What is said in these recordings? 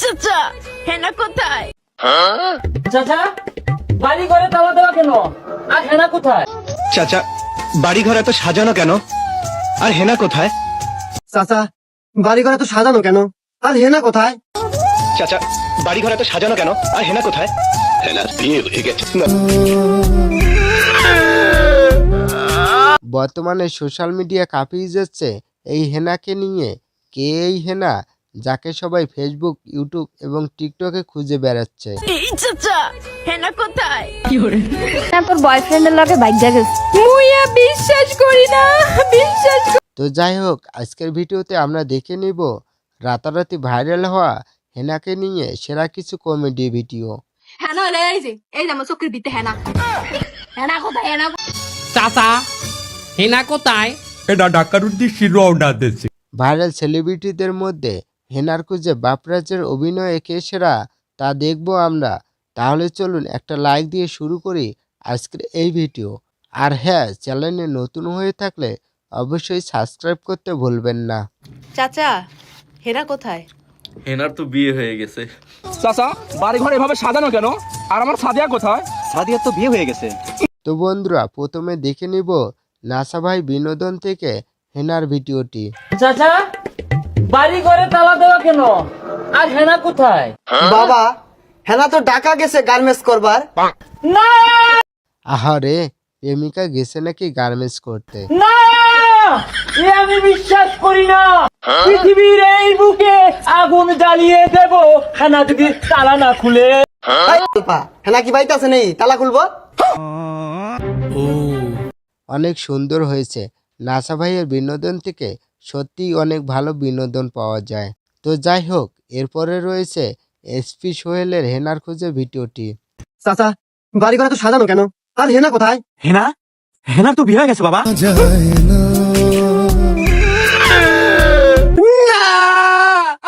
চাচা হেনা কোথায়? চাচা বাড়ি ঘরে তালা দেওয়া কেন? আর হেনা কোথায়? চাচা বাড়ি ঘর এত সাজানো কেন? আর হেনা কোথায়? চাচা বাড়ি ঘরে তো সাজানো কেন? আর হেনা কোথায়? চাচা বাড়ি ঘর এত সাজানো কেন? আর হেনা কোথায়? হেনার বিয়ে হয়ে গেছে। বর্তমানে সোশ্যাল মিডিয়া কাঁপিয়ে যাচ্ছে। এই হেনাকে নিয়ে কে এই হেনা? যাকে সবাই ফেসবুক ইউটিউব এবং টিকটকে খুঁজে বেড়াচ্ছে। হেনা কোথায়? তোর বয়ফ্রেন্ডের লগে বাইক মুইয়া বিশ্বাস করি না বিশ্বাস তো যাই হোক আজকের ভিডিওতে আমরা দেখে নিব রাতারাতি ভাইরাল হওয়া হেনাকে নিয়ে সেরা কিছু কমেডি ভিডিও হলে এই যে এই যে আমার চোখের ভিতরে কোথায় চাচা হেনা কোথায়? এটা ভাইরাল সেলিব্রিটিদের মধ্যে হেনার খুঁজে বাপরাজের অভিনয়ে কে সেরা তা দেখব আমরা। তাহলে চলুন একটা লাইক দিয়ে শুরু করি আজকের এই ভিডিও আর হ্যাঁ চ্যানেলে নতুন হয়ে থাকলে অবশ্যই সাবস্ক্রাইব করতে ভুলবেন না। চাচা হেনা কোথায়? হেনার তো বিয়ে হয়ে গেছে। চাচা বাড়ি ঘর এভাবে সাজানো কেন? আর আমার সাদিয়া কোথায়? সাদিয়ার তো বিয়ে হয়ে গেছে। তো বন্ধুরা প্রথমে দেখে নিব নাসা ভাই বিনোদন থেকে হেনার ভিডিওটি চাচা বাড়ি ঘরে তালা দেওয়া কেন? আর হেনা কোথায়? বাবা হেনা তো ঢাকা গেছে গার্মেন্টস করবার। না! আহারে প্রেমিকা গেছে নাকি গার্মেন্টস করতে? না! এ আমি বিশ্বাস করি না। পৃথিবীর এই বুকে আগুন জ্বালিয়ে দেব। হেনা যদি তালা না খুলে। হেনা কি বাড়িতে আছে নেই? তালা খুলবো? অনেক সুন্দর হয়েছে। নাসা ভাইয়ের বিনোদন থেকে সত্যিই অনেক ভালো বিনোদন পাওয়া যায়। তো যাই হোক এরপরে রয়েছে এসপি সোহেলের হেনার খুঁজে ভিডিওটি। চাচা বাড়ি ঘরে তো সাজানো কেন? আর হেনা কোথায়? হেনা? হেনার তো বিয়ে হয়ে গেছে বাবা।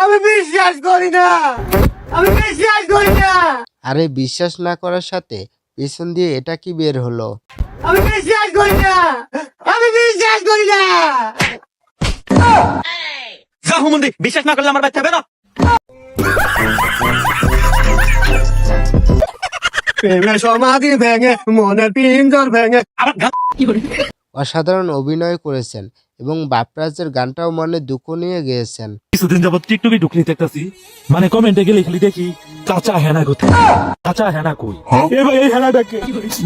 আমি বিশ্বাস করি না। আমি বিশ্বাস করি না। আরে বিশ্বাস না করার সাথে পেছন দিয়ে এটা কি বের হলো? আমি বিশ্বাস করি না। আমি বিশ্বাস করি না। যা হুমন্দি বিশ্বাস না করলে আমার বাচ্চা বেরো প্রেমের সমাধি ভেঙে মনের পিঞ্জর ভেঙে। অসাধারণ অভিনয় করেছেন। এবং বাপরাজের গানটাও মনে দুঃখ নিয়ে গেয়েছেন। কিছুদিন যাবত টিকটকে ঢুকলি দেখতাছি। মানে কমেন্টে গেলে খালি দেখি চাচা হেনা কোথায়? চাচা হেনা কই? এ ভাই এই হেনাটাকে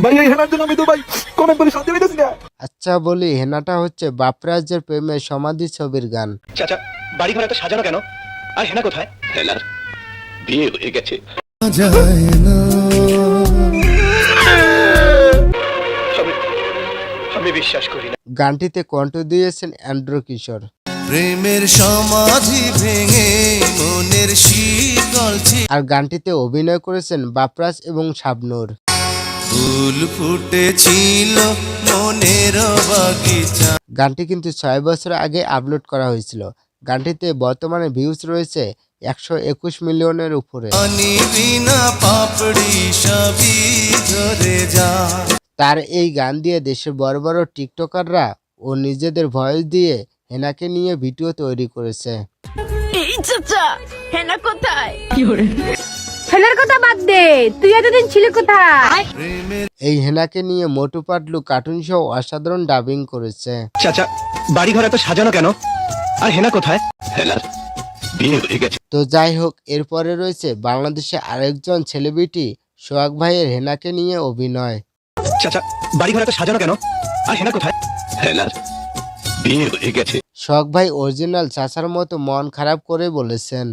ভাই এই হেনার জন্য আমি তো ভাই কমেন্ট করে শান্তি পাইতেছি না। আচ্ছা বলি হেনাটা হচ্ছে বাপরাজের প্রেমের সমাধি ছবির গান। চাচা বাড়ি ঘর এত সাজানো কেন? আর হেনা কোথায়? হেনার বিয়ে হয়ে গেছে। যায় আমি- আমি বিশ্বাস করি। না গানটিতে কণ্ঠ দিয়েছেন অ্যান্ড্রো কিশোর। প্রেমের সমাধি ভেঙে মনের শীতল আর গানটিতে অভিনয় করেছেন বাপরাজ এবং শাবনূর। ফুল ফুটেছিল মনের বাগিচা। গানটি কিন্তু ছয় বছর আগে আপলোড করা হয়েছিল। গানটিতে বর্তমানে ভিউজ রয়েছে একশো একুশ মিলিয়নের উপরে। তার এই গান দিয়ে দেশের বড় বড় টিকটকাররা ও নিজেদের ভয়েস দিয়ে হেনাকে নিয়ে ভিডিও তৈরি করেছে। এই হেনা কোথায়? হেনার কথা বাদ দে তুই এতদিন ছিলি কোথায়? এই হেনাকে নিয়ে মোটু পাটলু কার্টুন শো অসাধারণ ডাবিং করেছে। চাচা বাড়ি ঘর এত সাজানো কেন? আর হেনা কোথায়? হেনার হয়ে তো যাই হোক এরপরে রয়েছে বাংলাদেশে আরেকজন সেলিব্রিটি সোহাগ ভাইয়ের হেনাকে নিয়ে অভিনয়। চাচা বাড়ি ঘর এত সাজানো কেন? আর হেনা কোথায়? হেনার বিয়ে হয়ে গেছে। সোহাগ ভাই অরিজিনাল চাচার মতো মন খারাপ করে বলেছেন।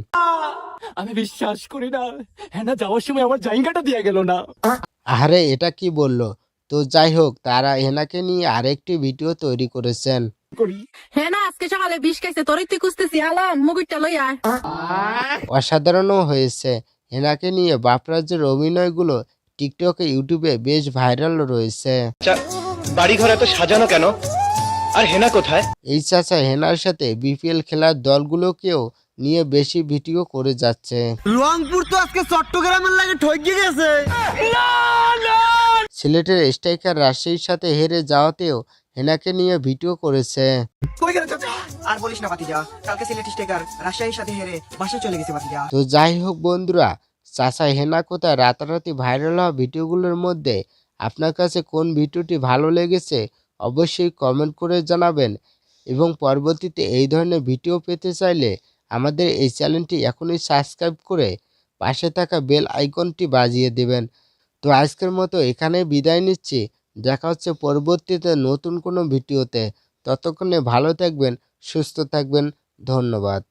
আমি বিশ্বাস করি না হেনা যাওয়ার সময় আমার জায়গাটা দিয়ে গেল না। আরে এটা কি বলল? তো যাই হোক তারা হেনাকে নিয়ে আরেকটি ভিডিও তৈরি করেছেন। হ্যাঁ আজকে সকালে বিষ খাইছে তোরই তুই খুঁজতেছি আলাম মুগুরটা লই আয়। অসাধারণও হয়েছে। হেনাকে নিয়ে বাপরাজের অভিনয়গুলো টিকটকে ইউটিউবে বেশ ভাইরাল রয়েছে। চাচা বাড়ি ঘর এত সাজানো কেন? আর হেনা কোথায়? এই চাচা হেনার সাথে বিপিএল খেলার দলগুলোকেও নিয়ে বেশি ভিডিও করে যাচ্ছে। রংপুর তো আজকে চট্টগ্রামের লাগে ঠকে গেছে। সিলেটের স্ট্রাইকার রাশির সাথে হেরে যাওয়াতেও হেনাকে নিয়ে ভিডিও করেছে। কই গেলে চাচা? আর বলিস না ভাতিজা কালকে সিলেট রাজশাহীর সাথে হেরে বাসায় চলে গেছে ভাতিজা। তো যাই হোক বন্ধুরা চাচা হেনা কোথায়? রাতারাতি ভাইরাল হওয়া ভিডিওগুলোর মধ্যে আপনার কাছে কোন ভিডিওটি ভালো লেগেছে অবশ্যই কমেন্ট করে জানাবেন। এবং পরবর্তীতে এই ধরনের ভিডিও পেতে চাইলে আমাদের এই চ্যানেলটি এখনই সাবস্ক্রাইব করে পাশে থাকা বেল আইকনটি বাজিয়ে দেবেন। তো আজকের মতো এখানে বিদায় নিচ্ছি। দেখা হচ্ছে পরবর্তীতে নতুন কোনো ভিডিওতে। ততক্ষণে ভালো থাকবেন, সুস্থ থাকবেন। ধন্যবাদ।